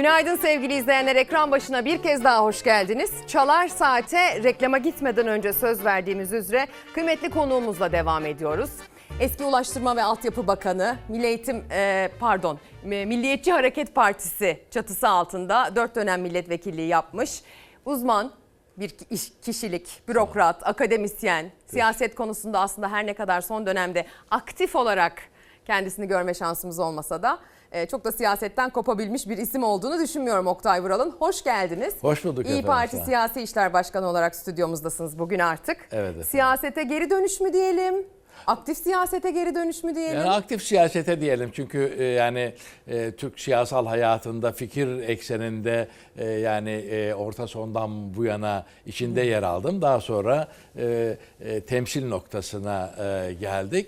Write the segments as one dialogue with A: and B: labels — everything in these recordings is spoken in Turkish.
A: Günaydın sevgili izleyenler. Ekran başına bir kez daha hoş geldiniz. Çalar Saat'e reklama gitmeden önce söz verdiğimiz üzere kıymetli konuğumuzla devam ediyoruz. Eski Ulaştırma ve Altyapı Bakanı, Milli Eğitim, e, pardon, Milliyetçi Hareket Partisi çatısı altında 4 dönem milletvekilliği yapmış. Uzman, bir iş- kişilik, bürokrat, akademisyen, siyaset konusunda aslında her ne kadar son dönemde aktif olarak kendisini görme şansımız olmasa da e, çok da siyasetten kopabilmiş bir isim olduğunu düşünmüyorum Oktay Vural'ın. Hoş geldiniz.
B: Hoş bulduk
A: İyi Parti. Siyasi İşler Başkanı olarak stüdyomuzdasınız bugün artık.
B: Evet efendim.
A: Siyasete geri dönüş mü diyelim? Aktif siyasete geri dönüş mü diyelim?
B: Yani aktif siyasete diyelim çünkü e, yani e, Türk siyasal hayatında fikir ekseninde e, yani orta sondan bu yana içinde yer aldım. Daha sonra temsil noktasına geldik.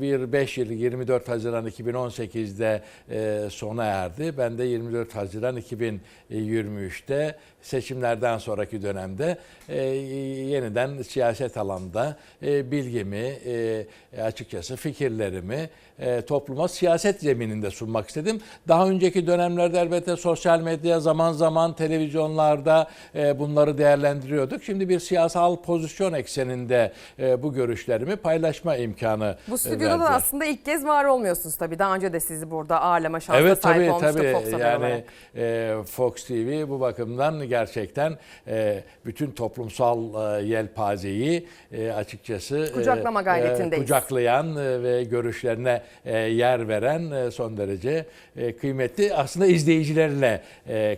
B: Bir 5 yıl 24 Haziran 2018'de e, sona erdi. Ben de 24 Haziran 2023'te seçimlerden sonraki dönemde yeniden siyaset alanda bilgimi, açıkçası fikirlerimi e, topluma siyaset zemininde sunmak istedim. Daha önceki dönemlerde elbette sosyal medya zaman zaman televizyonlarda e, bunları değerlendiriyorduk. Şimdi bir siyasal pozisyon ekseninde e, bu görüşlerimi paylaşma imkanı
A: Bu
B: e,
A: stüdyoda da
B: verdiler.
A: aslında ilk kez var olmuyorsunuz tabii. Daha önce de sizi burada ağırlama şansına
B: Evet
A: sahip
B: tabii
A: olmuştuk
B: tabii
A: Fox Haber
B: yani
A: olarak.
B: e, Fox TV bu bakımdan gerçekten e, bütün toplumsal e, yelpazeyi e, açıkçası e,
A: Kucaklama gayretindeyiz.
B: kucaklayan e, ve görüşlerine e, yer veren e, son derece e, kıymetli aslında izleyicilerle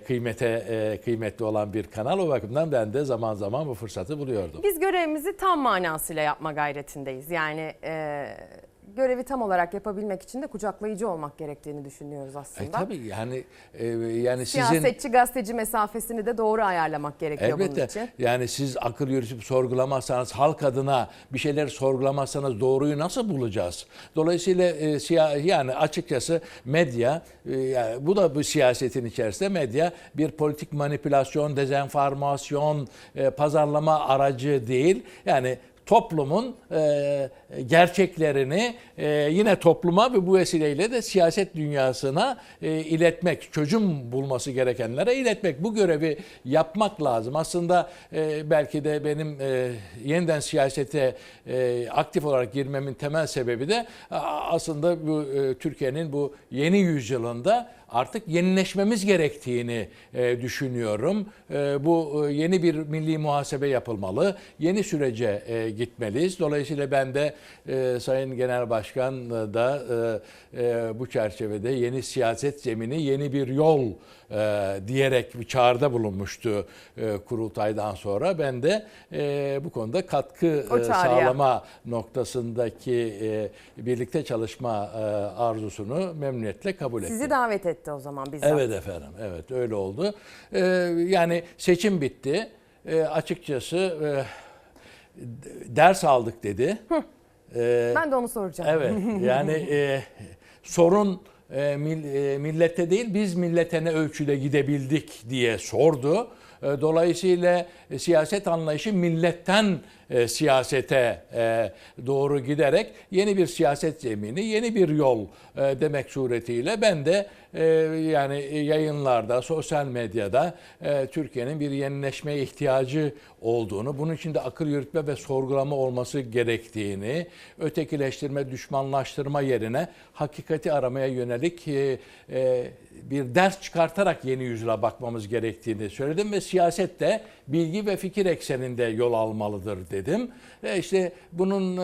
B: kıymete kıymetli olan bir kanal o bakımdan ben de zaman zaman bu fırsatı buluyordum.
A: Biz görevimizi tam manasıyla yapma gayretindeyiz. Yani e, görevi tam olarak yapabilmek için de kucaklayıcı olmak gerektiğini düşünüyoruz
B: E,
A: aslında.
B: tabii yani e, yani sizin
A: Siyasetçi gazeteci mesafesini de doğru ayarlamak gerekiyor bunun
B: Elbette.
A: için.
B: Yani siz akıl yürütüp sorgulamazsanız, halk adına bir şeyler sorgulamazsanız doğruyu nasıl bulacağız? Dolayısıyla e, siya- yani açıkçası medya, e, yani bu da bu siyasetin içerisinde medya bir politik manipülasyon, dezenformasyon, e, pazarlama aracı değil. Yani toplumun e, gerçeklerini e, yine topluma ve bu vesileyle de siyaset dünyasına e, iletmek, çözüm bulması gerekenlere iletmek. Bu görevi yapmak lazım. Aslında e, belki de benim e, yeniden siyasete e, aktif olarak girmemin temel sebebi de aslında bu e, Türkiye'nin bu yeni yüzyılında artık yenileşmemiz gerektiğini e, düşünüyorum. E, bu e, yeni bir milli muhasebe yapılmalı. Yeni sürece e, gitmeliyiz. Dolayısıyla ben de e, Sayın Genel Başkan da e, e, bu çerçevede yeni siyaset zemini, yeni bir yol e, diyerek bir çağrıda bulunmuştu e, kurultaydan sonra. Ben de e, bu konuda katkı e, sağlama noktasındaki e, birlikte çalışma e, arzusunu memnuniyetle kabul ettim.
A: Sizi davet etti o zaman bizzat.
B: Evet efendim, evet öyle oldu. Ee, yani seçim bitti. Ee, açıkçası e, ders aldık dedi. Ee,
A: Ben de onu soracağım.
B: evet, yani e, sorun e, e, millette değil, biz millete ne ölçüde gidebildik diye sordu. E, Dolayısıyla e, siyaset anlayışı milletten e, siyasete e, doğru giderek yeni bir siyaset zemini, yeni bir yol e, demek suretiyle ben de e, yani yayınlarda, sosyal medyada e, Türkiye'nin bir yenileşmeye ihtiyacı olduğunu, bunun için de akıl yürütme ve sorgulama olması gerektiğini, ötekileştirme, düşmanlaştırma yerine hakikati aramaya yönelik e, e, bir ders çıkartarak yeni yüzyıla bakmamız gerektiğini söyledim ve siyaset de bilgi ve fikir ekseninde yol almalıdır dedim. Ve işte bunun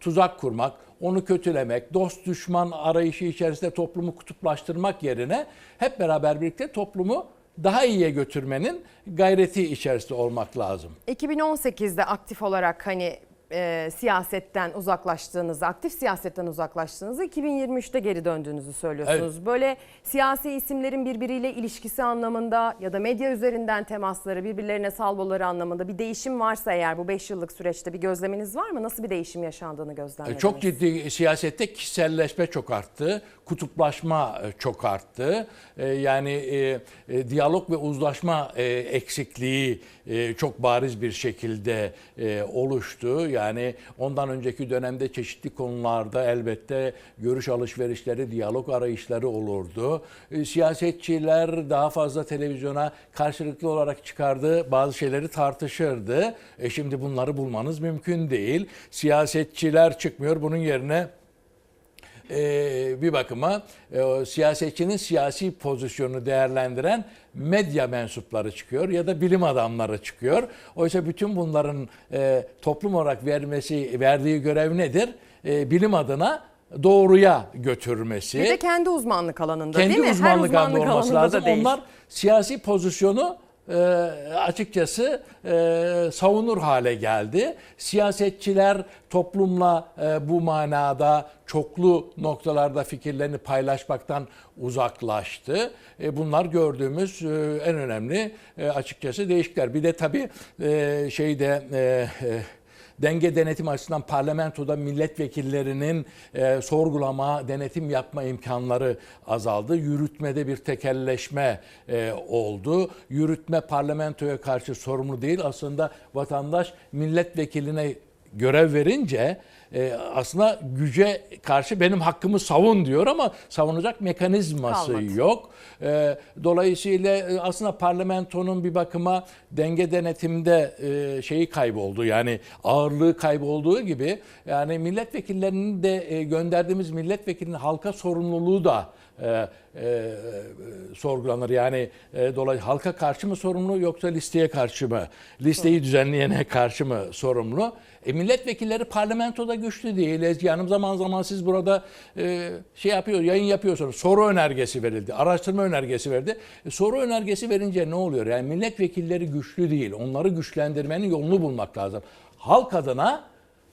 B: tuzak kurmak, onu kötülemek, dost düşman arayışı içerisinde toplumu kutuplaştırmak yerine hep beraber birlikte toplumu daha iyiye götürmenin gayreti içerisinde olmak lazım.
A: 2018'de aktif olarak hani e, siyasetten uzaklaştığınızı, aktif siyasetten uzaklaştığınızı 2023'te geri döndüğünüzü söylüyorsunuz. Böyle siyasi isimlerin birbiriyle ilişkisi anlamında ya da medya üzerinden temasları, birbirlerine salvoları anlamında bir değişim varsa eğer bu 5 yıllık süreçte bir gözleminiz var mı? Nasıl bir değişim yaşandığını gözlemlediniz?
B: Çok ciddi siyasette kişiselleşme çok arttı, kutuplaşma e, çok arttı. E, Yani e, e, diyalog ve uzlaşma e, eksikliği e, çok bariz bir şekilde e, oluştu. Yani ondan önceki dönemde çeşitli konularda elbette görüş alışverişleri, diyalog arayışları olurdu. E, Siyasetçiler daha fazla televizyona karşılıklı olarak çıkardığı bazı şeyleri tartışırdı. E şimdi bunları bulmanız mümkün değil. Siyasetçiler çıkmıyor. Bunun yerine e, bir bakıma e, o siyasetçinin siyasi pozisyonunu değerlendiren medya mensupları çıkıyor ya da bilim adamları çıkıyor. Oysa bütün bunların e, toplum olarak vermesi verdiği görev nedir? E, bilim adına doğruya götürmesi.
A: Bir de kendi uzmanlık alanında
B: kendi
A: değil mi?
B: uzmanlık
A: Her
B: alanında olması
A: alanında
B: lazım.
A: değil.
B: Onlar siyasi pozisyonu e, açıkçası e, savunur hale geldi. Siyasetçiler toplumla e, bu manada çoklu noktalarda fikirlerini paylaşmaktan uzaklaştı. E, bunlar gördüğümüz e, en önemli e, açıkçası değişiklikler. Bir de tabii e, şeyde e, e, denge denetim açısından parlamentoda milletvekillerinin e, sorgulama, denetim yapma imkanları azaldı. Yürütmede bir tekelleşme e, oldu. Yürütme parlamentoya karşı sorumlu değil. Aslında vatandaş milletvekiline görev verince e, aslında güce karşı benim hakkımı savun diyor ama savunacak mekanizması
A: Kalmadı.
B: yok. E, dolayısıyla e, aslında parlamentonun bir bakıma denge denetimde e, şeyi kayboldu. Yani ağırlığı kaybolduğu gibi yani milletvekillerinin de e, gönderdiğimiz milletvekilinin halka sorumluluğu da e, e, sorgulanır. Yani e, dolayı halka karşı mı sorumlu yoksa listeye karşı mı? Listeyi düzenleyene karşı mı sorumlu? E, milletvekilleri parlamentoda güçlü değil. Ezgi zaman zaman siz burada e, şey yapıyor, yayın yapıyorsunuz. Soru önergesi verildi, araştırma önergesi verdi. E, soru önergesi verince ne oluyor? Yani milletvekilleri güçlü değil. Onları güçlendirmenin yolunu bulmak lazım. Halk adına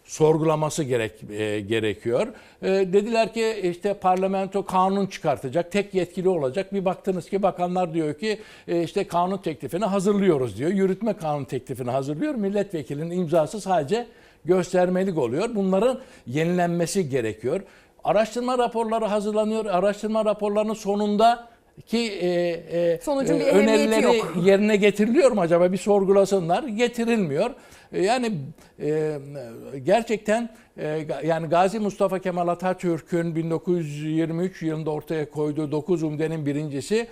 B: sorgulaması gerek e, gerekiyor. E, dediler ki işte parlamento kanun çıkartacak, tek yetkili olacak. Bir baktınız ki bakanlar diyor ki e, işte kanun teklifini hazırlıyoruz diyor. Yürütme kanun teklifini hazırlıyor. Milletvekilinin imzası sadece göstermelik oluyor. Bunların yenilenmesi gerekiyor. Araştırma raporları hazırlanıyor. Araştırma raporlarının sonunda ki e, e,
A: Sonucun bir
B: e,
A: ehemmiyeti
B: önerileri
A: yok.
B: yerine getiriliyor mu acaba bir sorgulasınlar getirilmiyor E, yani e, gerçekten e, yani Gazi Mustafa Kemal Atatürk'ün 1923 yılında ortaya koyduğu 9 umdenin birincisi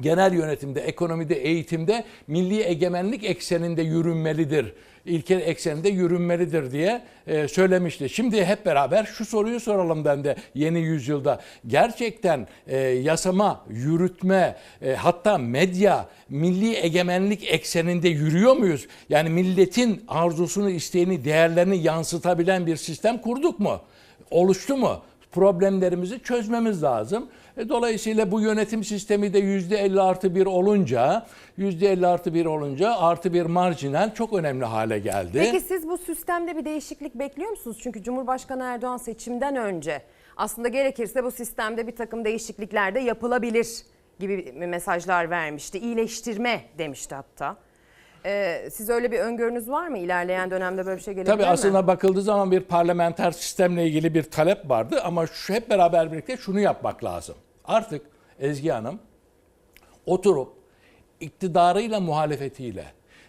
B: genel yönetimde, ekonomide, eğitimde milli egemenlik ekseninde yürünmelidir. İlkel ekseninde yürünmelidir diye e, söylemişti. Şimdi hep beraber şu soruyu soralım ben de yeni yüzyılda. Gerçekten e, yasama, yürütme, e, hatta medya milli egemenlik ekseninde yürüyor muyuz? Yani milletin arzusunu, isteğini, değerlerini yansıtabilen bir sistem kurduk mu? Oluştu mu? problemlerimizi çözmemiz lazım. E, Dolayısıyla bu yönetim sistemi de %50 artı 1 olunca, %50 artı 1 olunca artı bir marjinal çok önemli hale geldi.
A: Peki siz bu sistemde bir değişiklik bekliyor musunuz? Çünkü Cumhurbaşkanı Erdoğan seçimden önce aslında gerekirse bu sistemde bir takım değişiklikler de yapılabilir gibi mesajlar vermişti. İyileştirme demişti hatta. Ee, siz öyle bir öngörünüz var mı? İlerleyen dönemde böyle bir şey gelebilir
B: Tabii
A: mi?
B: aslında bakıldığı zaman bir parlamenter sistemle ilgili bir talep vardı ama şu hep beraber birlikte şunu yapmak lazım. Artık Ezgi Hanım oturup iktidarıyla muhalefetiyle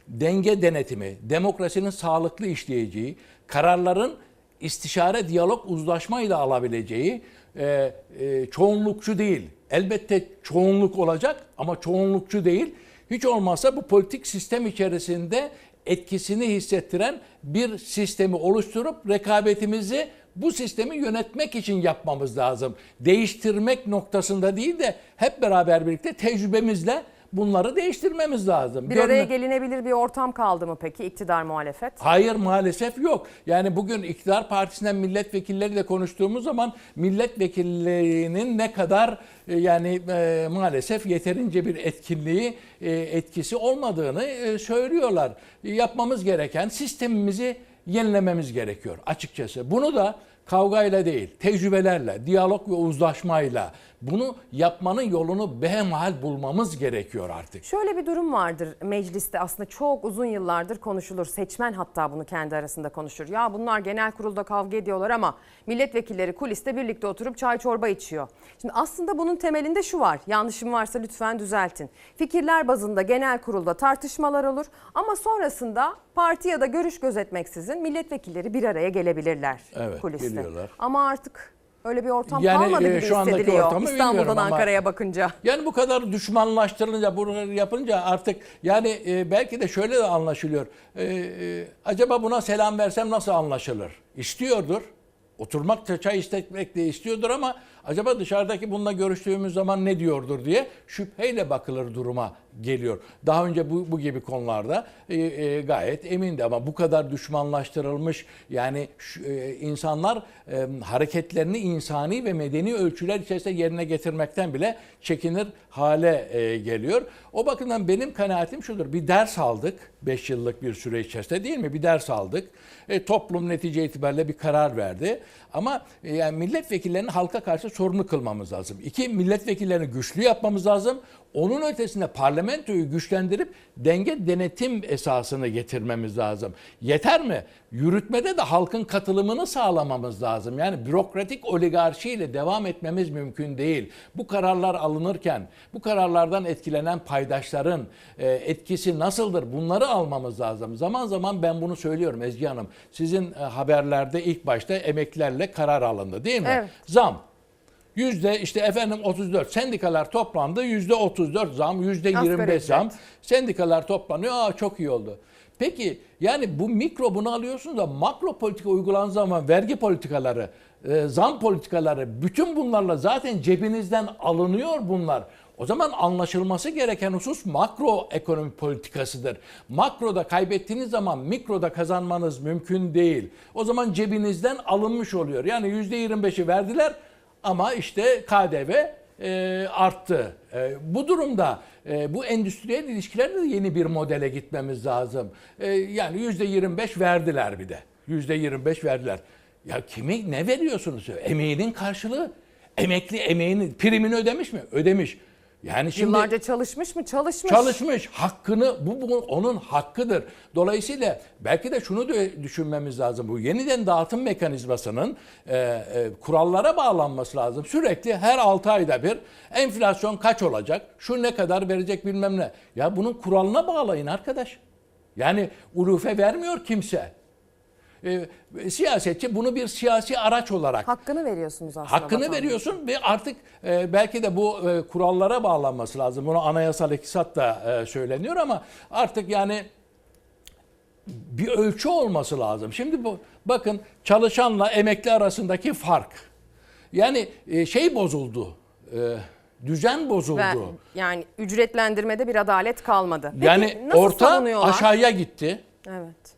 B: denge denetimi, demokrasinin sağlıklı işleyeceği, kararların istişare, diyalog, uzlaşmayla alabileceği e, e, çoğunlukçu değil. Elbette çoğunluk olacak ama çoğunlukçu değil. Hiç olmazsa bu politik sistem içerisinde etkisini hissettiren bir sistemi oluşturup rekabetimizi bu sistemi yönetmek için yapmamız lazım. Değiştirmek noktasında değil de hep beraber birlikte tecrübemizle bunları değiştirmemiz lazım.
A: Bir araya
B: Görme-
A: gelinebilir bir ortam kaldı mı peki iktidar muhalefet?
B: Hayır maalesef yok. Yani bugün iktidar partisinden milletvekilleriyle konuştuğumuz zaman milletvekillerinin ne kadar e, yani e, maalesef yeterince bir etkinliği e, etkisi olmadığını e, söylüyorlar. Yapmamız gereken sistemimizi yenilememiz gerekiyor açıkçası. Bunu da kavgayla değil, tecrübelerle, diyalog ve uzlaşmayla, Bunu yapmanın yolunu behemhal bulmamız gerekiyor artık.
A: Şöyle bir durum vardır mecliste aslında çok uzun yıllardır konuşulur. Seçmen hatta bunu kendi arasında konuşur. Ya bunlar genel kurulda kavga ediyorlar ama milletvekilleri kuliste birlikte oturup çay çorba içiyor. Şimdi aslında bunun temelinde şu var. Yanlışım varsa lütfen düzeltin. Fikirler bazında genel kurulda tartışmalar olur ama sonrasında parti ya da görüş gözetmeksizin milletvekilleri bir araya gelebilirler
B: Evet,
A: kuliste.
B: geliyorlar.
A: Ama artık öyle bir ortam
B: Yani,
A: kalmadı
B: e,
A: gibi
B: şu
A: hissediliyor İstanbul'dan Ankara'ya bakınca.
B: Yani bu kadar düşmanlaştırılınca, buraları yapınca artık yani e, belki de şöyle de anlaşılıyor. E, e, acaba buna selam versem nasıl anlaşılır? İstiyordur. Oturmak, çay istetmek de istiyordur ama acaba dışarıdaki bununla görüştüğümüz zaman ne diyordur diye şüpheyle bakılır duruma geliyor. Daha önce bu, bu gibi konularda e, e, gayet emindi ama bu kadar düşmanlaştırılmış yani şu, e, insanlar e, hareketlerini insani ve medeni ölçüler içerisinde yerine getirmekten bile çekinir hale e, geliyor. O bakımdan benim kanaatim şudur. Bir ders aldık 5 yıllık bir süre içerisinde değil mi? Bir ders aldık. E, toplum netice itibariyle bir karar verdi. Ama e, yani milletvekillerini halka karşı sorumlu kılmamız lazım. İki, milletvekillerini güçlü yapmamız lazım. Onun ötesinde parlamentoyu güçlendirip denge denetim esasını getirmemiz lazım. Yeter mi? Yürütmede de halkın katılımını sağlamamız lazım. Yani bürokratik oligarşiyle devam etmemiz mümkün değil. Bu kararlar alınırken bu kararlardan etkilenen paydaşların e, etkisi nasıldır? Bunları almamız lazım. Zaman zaman ben bunu söylüyorum Ezgi Hanım. Sizin e, haberlerde ilk başta emeklilerle karar alındı değil mi?
A: Evet.
B: Zam. Yüzde işte efendim 34 sendikalar toplandı yüzde 34 zam yüzde
A: Asgari
B: 25
A: ücret.
B: zam sendikalar toplanıyor aa çok iyi oldu. Peki yani bu mikro bunu alıyorsunuz da makro politika uygulandığı zaman vergi politikaları e, zam politikaları bütün bunlarla zaten cebinizden alınıyor bunlar. O zaman anlaşılması gereken husus makro ekonomi politikasıdır. Makroda kaybettiğiniz zaman mikroda kazanmanız mümkün değil. O zaman cebinizden alınmış oluyor. Yani %25'i verdiler ama işte KDV e, arttı. E, bu durumda e, bu endüstriyel ilişkilerde de yeni bir modele gitmemiz lazım. E, yani %25 verdiler bir de. %25 verdiler. Ya kimi ne veriyorsunuz? Emeğinin karşılığı. Emekli emeğini, primini ödemiş mi? Ödemiş. Yani şimdi
A: Yıllarca çalışmış mı? Çalışmış.
B: çalışmış. Hakkını bu, bu onun hakkıdır. Dolayısıyla belki de şunu düşünmemiz lazım. Bu yeniden dağıtım mekanizmasının e, e, kurallara bağlanması lazım. Sürekli her 6 ayda bir enflasyon kaç olacak? Şu ne kadar verecek bilmem ne. Ya bunun kuralına bağlayın arkadaş. Yani ulufe vermiyor kimse. E, siyasetçi bunu bir siyasi araç olarak
A: Hakkını veriyorsunuz aslında.
B: Hakkını
A: vatandaşa.
B: veriyorsun ve artık e, belki de bu e, kurallara bağlanması lazım. Bunu anayasal iktisat da e, söyleniyor ama artık yani bir ölçü olması lazım. Şimdi bu bakın çalışanla emekli arasındaki fark. Yani e, şey bozuldu. E, düzen bozuldu.
A: Ve yani ücretlendirmede bir adalet kalmadı. Peki
B: yani orta
A: savunuyorlar?
B: aşağıya gitti.
A: Evet.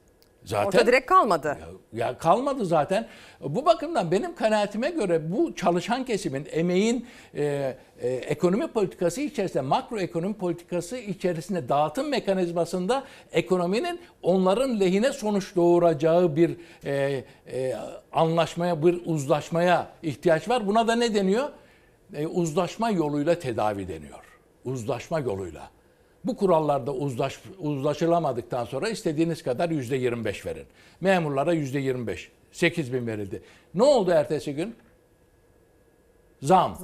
B: Zaten
A: Orta direkt kalmadı.
B: Ya kalmadı zaten. Bu bakımdan benim kanaatime göre bu çalışan kesimin emeğin e, e, ekonomi politikası içerisinde makro ekonomi politikası içerisinde dağıtım mekanizmasında ekonominin onların lehine sonuç doğuracağı bir e, e, anlaşmaya, bir uzlaşmaya ihtiyaç var. Buna da ne deniyor? E, uzlaşma yoluyla tedavi deniyor. Uzlaşma yoluyla. Bu kurallarda uzlaş, uzlaşılamadıktan sonra istediğiniz kadar yüzde 25 verin. Memurlara yüzde 25. 8 bin verildi. Ne oldu ertesi gün? Zam.